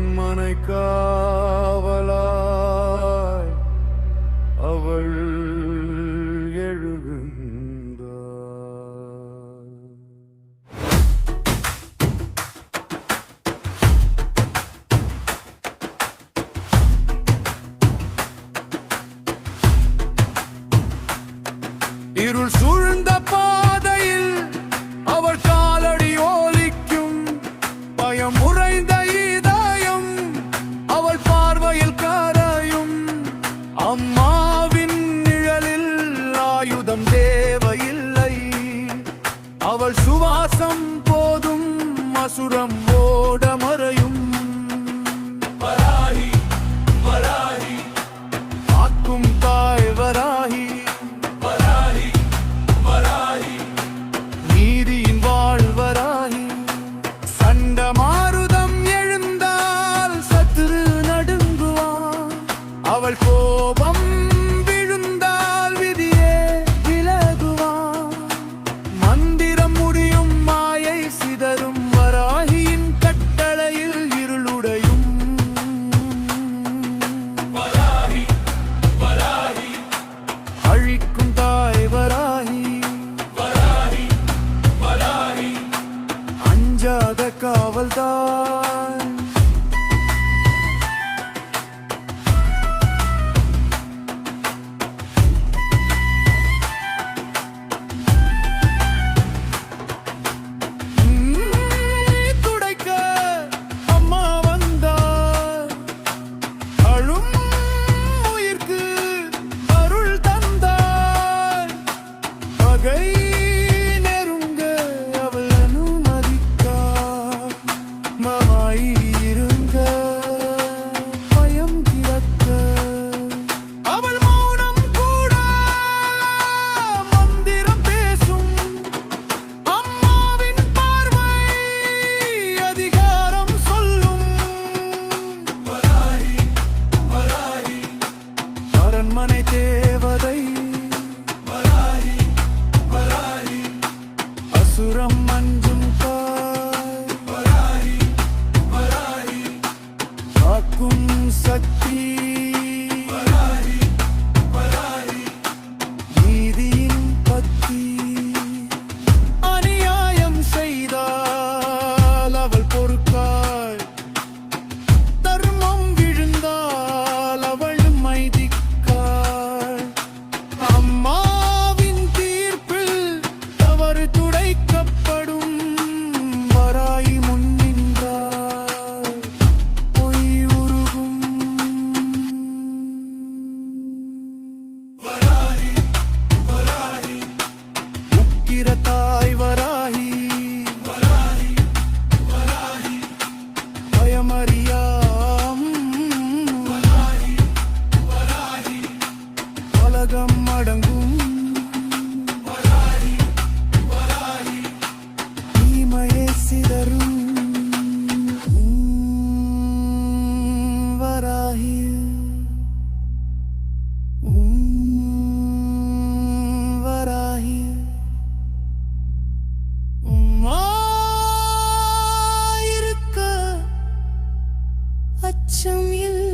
அரண்மனை காவலாய் அவள் இருள் சூழ்ந்த தேவையில்லை. அவள் சுவாசம் போதும் அசுரம் ஓட மறையும். வராகி வராகி. காக்கும் தாய் வராகி. வராகி வராகி. நீதியின் வாழ்வராகி சண்டமாறுதம் எழுந்தால் Dumbledore. அரண்மனை தேவதை. அசுரம் மஞ்சள் அச்சம் இல்லை